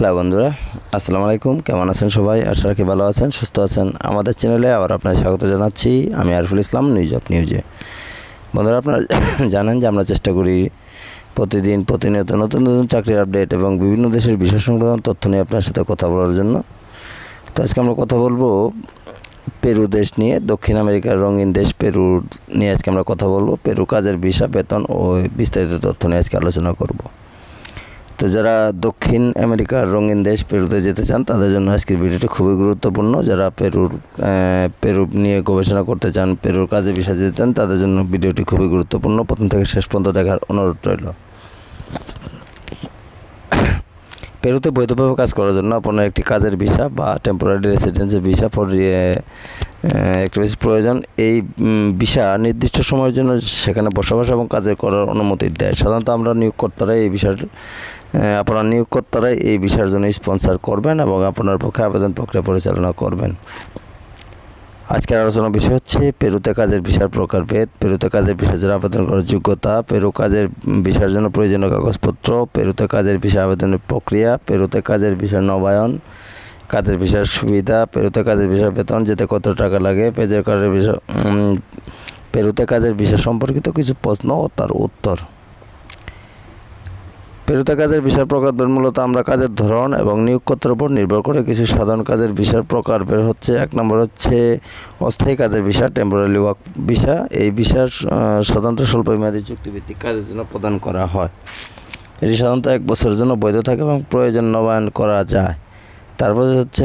Hello বন্ধুরা, আসসালামু আলাইকুম। কেমন আছেন সবাই? আশা রাখি ভালো আছেন, সুস্থ আছেন। আমাদের চ্যানেলে আবার আপনার স্বাগত জানাচ্ছি আমি আরফুল ইসলাম, নিউজ অফ নিউজে। বন্ধুরা, আপনারা জানেন যে আমরা চেষ্টা করি প্রতিদিন প্রতিনিয়ত নতুন নতুন চাকরির আপডেট এবং বিভিন্ন দেশের বিষয় সংক্রান্ত তথ্য নিয়ে আপনার সাথে কথা বলার জন্য। তো আজকে আমরা কথা বলব পেরু দেশ নিয়ে, দক্ষিণ আমেরিকার রঙিন দেশ পেরু নিয়ে আজকে আমরা কথা বলব। পেরু কাজের ভিসা, বেতন ও বিস্তারিত তথ্য নিয়ে আজকে আলোচনা করব। তো যারা দক্ষিণ আমেরিকার রঙিন দেশ পেরুতে যেতে চান, তাদের জন্য আজকের ভিডিওটি খুবই গুরুত্বপূর্ণ। যারা পেরুর পেরু নিয়ে গবেষণা করতে চান, পেরুর কাজে বিষয় যেতে চান, তাদের জন্য ভিডিওটি খুবই গুরুত্বপূর্ণ। প্রথম থেকে শেষ পর্যন্ত দেখার অনুরোধ রইল। পেরুতে বৈধভাবে কাজ করার জন্য আপনার একটি কাজের ভিসা বা টেম্পোরারি রেসিডেন্সি ভিসা ফর একটি বেশি প্রয়োজন। এই ভিসা নির্দিষ্ট সময়ের জন্য সেখানে বসবাস এবং কাজের করার অনুমতি দেয়। সাধারণত আমরা নিয়োগকর্তারাই এই বিষয়ের আপনার নিয়োগকর্তারাই এই বিষয়ের জন্য স্পন্সর করবেন এবং আপনার পক্ষে আবেদন প্রক্রিয়া পরিচালনা করবেন। আজকের আলোচনার বিষয় হচ্ছে, পেরুতে কাজের ভিসার প্রকারভেদ পেরুতে কাজের ভিসার জন্য আবেদন করার যোগ্যতা, পেরু কাজের ভিসার জন্য প্রয়োজনীয় কাগজপত্র, পেরুতে কাজের ভিসা আবেদনের প্রক্রিয়া, পেরুতে কাজের ভিসার নবায়ন কাজের ভিসার সুবিধা, পেরুতে কাজের ভিসার বেতন, যেতে কত টাকা লাগে, পেজের কাজের ভিসা পেরুতে কাজের ভিসা সম্পর্কিত কিছু প্রশ্ন ও তার উত্তর। পেরুতে কাজের ভিসার প্রকারভেদ মূলত আমরা কাজের ধরন এবং নিয়োগকর্তার উপর নির্ভর করে কিছু সাধারণ কাজের ভিসার বের হচ্ছে। এক নম্বর হচ্ছে অস্থায়ী কাজের ভিসা টেম্পোরারি ওয়ার্ক ভিসা। এই ভিসার সাধারণত স্বল্পমেয়াদী চুক্তিভিত্তিক কাজের জন্য প্রদান করা হয়। এটি সাধারণত এক বছরের জন্য বৈধ থাকে এবং প্রয়োজন নবায়ন করা যায়। তারপর হচ্ছে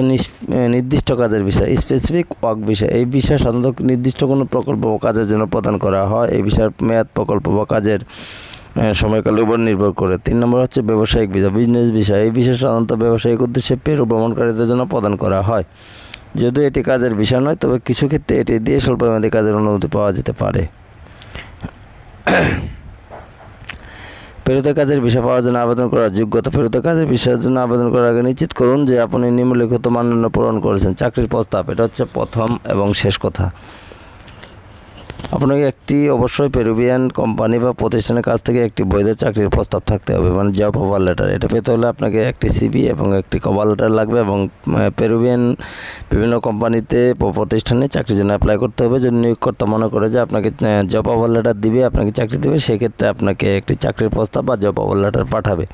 নির্দিষ্ট কাজের বিষয় স্পেসিফিক ওয়ার্ক বিষয়। এই বিষয় সাধারণত নির্দিষ্ট কোনো প্রকল্প বা কাজের জন্য প্রদান করা হয়। এই বিষয়ের মেয়াদ প্রকল্প বা কাজের সময়কালের উপর নির্ভর করে। তিন নম্বর হচ্ছে ব্যবসায়িক ভিসা বিজনেস বিষয়। এই বিষয় সাধারণত ব্যবসায়িক উদ্দেশ্যে পেরু ভ্রমণকারীদের জন্য প্রদান করা হয়। যেহেতু এটি কাজের বিষয় নয়, তবে কিছু ক্ষেত্রে এটি দিয়ে স্বল্পমেয়াদী কাজের অনুমতি পাওয়া যেতে পারে। পেরুতে কাজের বিষয় পাওয়ার জন্য আবেদন করার যোগ্যতা ফেরত কাজের বিষয়ের জন্য আবেদন করার আগে নিশ্চিত করুন যে আপনি নিম্নলিখিত মানদণ্ড পূরণ করেছেন। চাকরির প্রস্তাব, এটা হচ্ছে প্রথম এবং শেষ কথা। আপনাকে একটি অবশ্যই পেরুভিয়ান কোম্পানি বা প্রতিষ্ঠানের কাছ থেকে একটি বৈধ চাকরির প্রস্তাব থাকতে হবে মানে জব অফার লেটার এটা পেতে হলে আপনাকে একটি সিবি এবং একটি কভার লেটার লাগবে এবং পেরুভিয়ান বিভিন্ন কোম্পানিতে প্রতিষ্ঠানে চাকরির জন্য অ্যাপ্লাই করতে হবে। যদি নিয়োগকর্তা মনে করে যে আপনাকে জব অফার লেটার দিবে, আপনাকে চাকরি দেবে, সেক্ষেত্রে আপনাকে একটি চাকরির প্রস্তাব বা জব অফার লেটার পাঠাবে।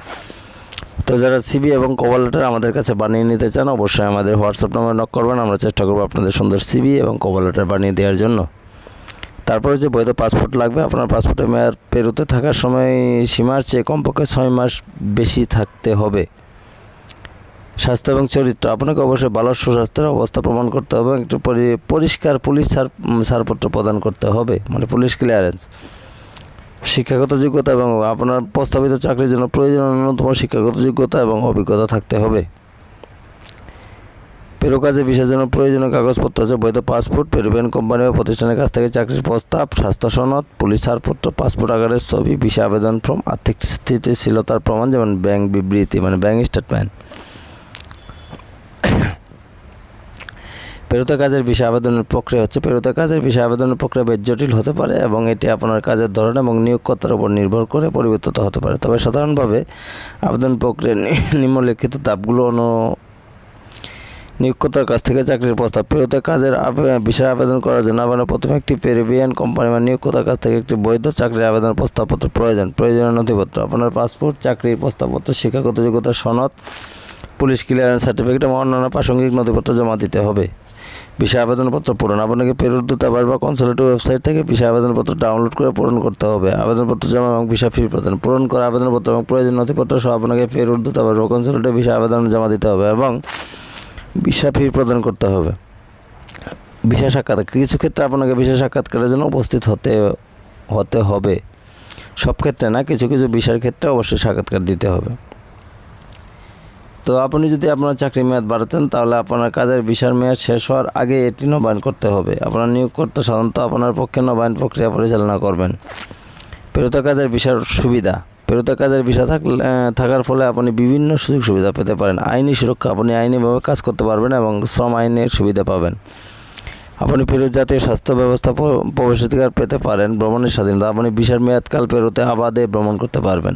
তো যারা সিবি এবং কভার লেটার আমাদের কাছে বানিয়ে নিতে চান, অবশ্যই আমাদের হোয়াটসঅ্যাপ নাম্বার নক করবেন। আমরা চেষ্টা করব আপনাদের সুন্দর সিবি এবং কভার লেটার বানিয়ে দেওয়ার জন্য। তারপরে যে বৈধ পাসপোর্ট লাগবে, আপনার পাসপোর্টের মেয়াদ পেরুতে থাকার সময় সীমার চেয়ে কমপক্ষে ছয় মাস বেশি থাকতে হবে। স্বাস্থ্য এবং চরিত্র, আপনাকে অবশ্যই ভালো সুস্বাস্থ্যের অবস্থা প্রমাণ করতে হবে একটু পরি- পরিষ্কার পুলিশ ছাড়পত্র প্রদান করতে হবে মানে পুলিশ ক্লিয়ারেন্স শিক্ষাগত যোগ্যতা এবং আপনার প্রস্তাবিত চাকরির জন্য প্রয়োজনীয় ন্যূনতম শিক্ষাগত যোগ্যতা এবং অভিজ্ঞতা থাকতে হবে। পেরু কাজে ভিসার জন্য প্রয়োজনীয় কাগজপত্র হচ্ছে বৈধ পাসপোর্ট পেরুভিয়ান কোম্পানি বা প্রতিষ্ঠানের কাছ থেকে চাকরির প্রস্তাব, স্বাস্থ্য সনদ, পুলিশ ছাড়পত্র, পাসপোর্ট আকারের ছবি, ভিসা আবেদন ফর্ম, আর্থিক স্থিতিশীলতার প্রমাণ, যেমন ব্যাংক বিবৃতি মানে ব্যাংক স্টেটমেন্ট। পেরুতে কাজের বিষয় আবেদনের প্রক্রিয়া হচ্ছে পেরুতে কাজের বিষয় আবেদনের প্রক্রিয়া বেশ জটিল হতে পারে এবং এটি আপনার কাজের ধরন এবং নিয়োগকর্তার উপর নির্ভর করে পরিবর্তিত হতে পারে। তবে সাধারণভাবে আবেদন প্রক্রিয়া নিম্নলিখিত ধাপগুলো অনু নিয়োগকর্তার কাছ থেকে চাকরির প্রস্তাব পেরুতে কাজের বিষয়ে আবেদন করার জন্য আপনার প্রথমে একটি পেরুভিয়ান কোম্পানি বা নিয়োগকর্তার কাছ থেকে একটি বৈধ চাকরির আবেদন প্রস্তাবপত্র প্রয়োজন। প্রয়োজনীয় নথিপত্র, আপনার পাসপোর্ট, চাকরির প্রস্তাবপত্র, শিক্ষাগত যোগ্যতার সনদ, পুলিশ ক্লিয়ারেন্স সার্টিফিকেট এবং অন্যান্য প্রাসঙ্গিক নথিপত্র জমা দিতে হবে। বিষয় আবেদনপত্র পূরণ, আপনাকে পেরুর দূতাবাস বা কনসুলেট ওয়েবসাইট থেকে বিষয় আবেদনপত্র ডাউনলোড করে পূরণ করতে হবে। আবেদনপত্র জমা এবং ভিসা ফি প্রদান, পূরণ করা আবেদনপত্র এবং প্রয়োজন নথিপত্র সহ আপনাকে পেরুর দূতাবাস বা কনসুলেটে বিষয় আবেদন জমা দিতে হবে এবং ভিসা ফি প্রদান করতে হবে। ভিসা সাক্ষাৎ কিছু ক্ষেত্রে আপনাকে ভিসা সাক্ষাৎকারের জন্য উপস্থিত হতে হতে হবে। সব ক্ষেত্রে না, কিছু কিছু ভিসার ক্ষেত্রে অবশ্যই সাক্ষাৎকার দিতে হবে। তো আপনি যদি আপনার চাকরি মেয়াদ বাড়াতেন, তাহলে আপনার কাজের ভিসার মেয়াদ শেষ হওয়ার আগে এটি নবায়ন করতে হবে। আপনার নিয়োগকর্তা সাধারণত আপনার পক্ষে নবায়ন প্রক্রিয়া পরিচালনা করবেন। পেরোতে কাজের ভিসার সুবিধা। পেরোতে কাজের ভিসা থাকলে থাকার ফলে আপনি বিভিন্ন সুযোগ সুবিধা পেতে পারেন। আইনি সুরক্ষা, আপনি আইনিভাবে কাজ করতে পারবেন এবং শ্রম আইনের সুবিধা পাবেন। আপনি পেরুর জাতীয় স্বাস্থ্য ব্যবস্থা প্রবেশাধিকার পেতে পারেন, ভ্রমণের স্বাধীনতা, আপনি ভিসার মেয়াদকাল পেরোতে আবাদে ভ্রমণ করতে পারবেন।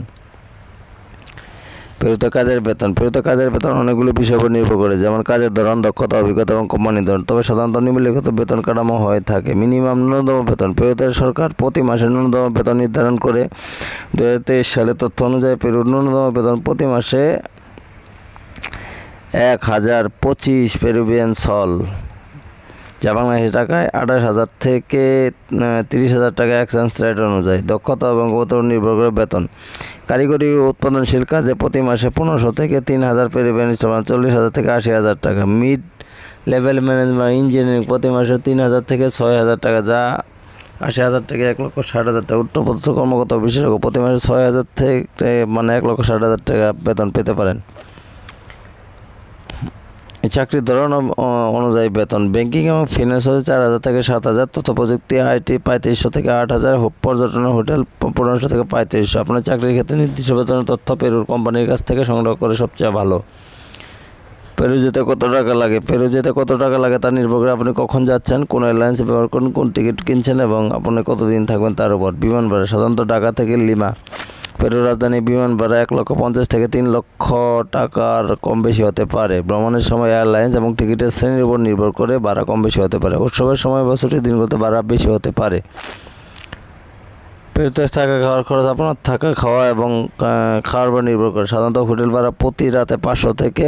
পেরুতে কাজের বেতন। পেরুতে কাজের বেতন অনেকগুলো বিষয়ের উপর নির্ভর করে, যেমন কাজের ধরন, দক্ষতা, অভিজ্ঞতা এবং কোম্পানির ধরন। তবে সাধারণত নিম্নলিখিত বেতন কাঠামো হয়ে থাকে। মিনিমাম ন্যূনতম বেতন। পেরুতের সরকার প্রতি মাসে ন্যূনতম বেতন নির্ধারণ করে দু সালের তথ্য অনুযায়ী পেরুর ন্যূনতম বেতন প্রতি মাসে এক হাজার পঁচিশ পেরুবিয়ান সল। যা বাংলাদেশি টাকায় আঠাশ হাজার থেকে তিরিশ হাজার টাকা এক্সচেঞ্জ রেট অনুযায়ী। দক্ষতা এবং গৌতর নির্ভর করে বেতন। কারিগরি উৎপাদনশীল কাজে প্রতি মাসে পনেরোশো থেকে তিন হাজার পেরিবেন চল্লিশ হাজার থেকে আশি হাজার টাকা। মিড লেভেল ম্যানেজমেন্ট ইঞ্জিনিয়ারিং প্রতি মাসে তিন হাজার থেকে ছয় হাজার টাকা, যা আশি হাজার থেকে এক লক্ষ ষাট হাজার টাকা। উচ্চপদস্থ কর্মকর্তা বিশেষজ্ঞ প্রতি মাসে ছয় হাজার থেকে মানে এক লক্ষ ষাট হাজার টাকা বেতন পেতে পারেন। চাকরির ধরন অনুযায়ী বেতন। ব্যাংকিং এবং ফিনান্স হচ্ছে চার হাজার থেকে সাত হাজার। তথ্য প্রযুক্তি, আইটি পঁয়ত্রিশশো থেকে আট হাজার। পর্যটন, হোটেল পনেরোশো থেকে পঁয়ত্রিশশো। আপনার চাকরির ক্ষেত্রে নির্দিষ্ট বেতনের তথ্য পেরুর কোম্পানির কাছ থেকে সংগ্রহ করে সবচেয়ে ভালো। পেরু যেতে কত টাকা লাগে? পেরু যেতে কত টাকা লাগে তা নির্ভর করে আপনি কখন যাচ্ছেন, কোন এয়ারলাইন্স ব্যবহার করুন, কোন টিকিট কিনছেন এবং আপনি কতদিন থাকবেন তার উপর। বিমান ভাড়া সাধারণত ঢাকা থেকে লিমা। পেরু রাজধানী বিমান ভাড়া এক লক্ষ পঞ্চাশ থেকে তিন লক্ষ টাকার কম বেশি হতে পারে। ভ্রমণের সময় এয়ারলাইন্স এবং টিকিটের শ্রেণির উপর নির্ভর করে ভাড়া কম বেশি হতে পারে। উৎসবের সময় বা ছুটির দিনগুলোতে ভাড়া বেশি হতে পারে। পেরুতে থাকা খাওয়ার খরচ আপনার থাকা খাওয়া এবং খাওয়ার উপর নির্ভর করে। সাধারণত হোটেল ভাড়া প্রতি রাতে পাঁচশো থেকে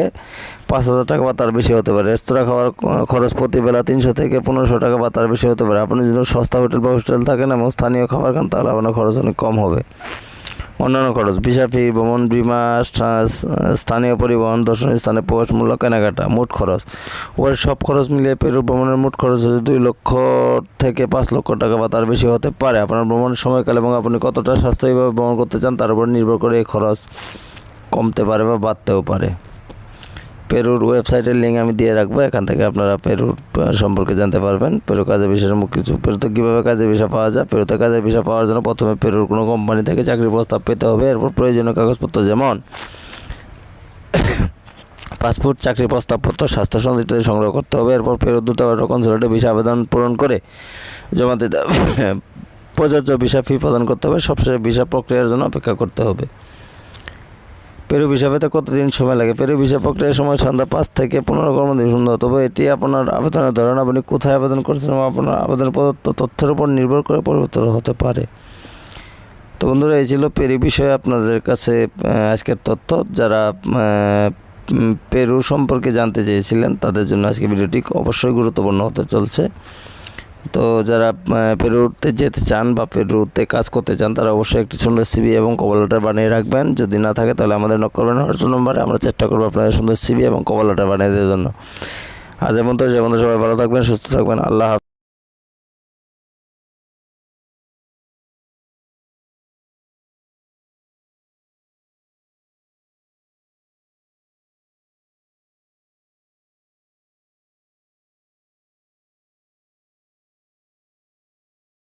পাঁচ হাজার টাকা বা তার বেশি হতে পারে। রেস্তোরাঁ খাওয়ার খরচ প্রতি বেলা তিনশো থেকে পনেরোশো টাকা বা তার বেশি হতে পারে। আপনি যদি সস্তা হোটেল বা হোস্টেল থাকেন এবং স্থানীয় খাবার খান, তাহলে আপনার খরচ অনেক কম হবে। অন্যান্য খরচ, ভিসা ফি ভ্রমণ, বিমা স্থানীয় পরিবহন, দর্শনীয় স্থানে প্রবেশ মূল্য, কেনাকাটা, মোট খরচ। ওর সব খরচ মিলিয়ে পেরু ভ্রমণের মোট খরচ হচ্ছে দুই লক্ষ থেকে পাঁচ লক্ষ টাকা বা তার বেশি হতে পারে। আপনার ভ্রমণের সময়কাল এবং আপনি কতটা স্বাস্থ্যভাবে ভ্রমণ করতে চান তার উপর নির্ভর করে এই খরচ কমতে পারে বা বাড়তেও পারে। পেরুর ওয়েবসাইটের লিঙ্ক আমি দিয়ে রাখব, এখান থেকে আপনারা পেরুর সম্পর্কে জানতে পারবেন। পেরু কাজের মুখ কিছু পেরুতে কীভাবে কাজের ভিসা পাওয়া যায়? পেরুতে কাজের ভিসা পাওয়ার জন্য প্রথমে পেরুর কোনো কোম্পানি থেকে চাকরির প্রস্তাব পেতে হবে। এরপর প্রয়োজনীয় কাগজপত্র যেমন পাসপোর্ট চাকরির প্রস্তাবপত্র, স্বাস্থ্য ইত্যাদি সংগ্রহ করতে হবে। এরপর পেরু দূতাবাস কনসুলেটে ভিসা আবেদন পূরণ করে জমা দিতে হবে। প্রযোজ্য ভিসা ফি প্রদান করতে হবে। সবশেষে ভিসা প্রক্রিয়ার জন্য অপেক্ষা করতে হবে। পেরু ভিসা পেতে কতদিন সময় লাগে? পেরু ভিসা প্রক্রিয়ার সময় সন্ধ্যা পাঁচ থেকে পনেরো কর্মদিন সুন্দর তবে এটি আপনার আবেদনের ধরন আপনি কোথায় আবেদন করছেন এবং আপনার আবেদন প্রদত্ত তথ্যের উপর নির্ভর করে পরিবর্তন হতে পারে। তো বন্ধুরা, এই ছিল পেরু বিষয়ে আপনাদের কাছে আজকের তথ্য। যারা পেরু সম্পর্কে জানতে চেয়েছিলেন, তাদের জন্য আজকে ভিডিওটি অবশ্যই গুরুত্বপূর্ণ হতে চলছে। তো যারা পেরুতে যেতে চান বা পেরুতে কাজ করতে চান, তারা অবশ্যই একটি সুন্দর সিবি এবং কভার লেটার বানিয়ে রাখবেন। যদি না থাকে, তাহলে আমাদের নক করবেন হোয়াটসঅ্যাপ নম্বরে। আমরা চেষ্টা করব আপনাদের সুন্দর সিবি এবং কভার লেটার বানিয়ে দেওয়ার জন্য। আজ এমন তো যেমন সবাই ভালো থাকবেন, সুস্থ থাকবেন, আল্লাহ।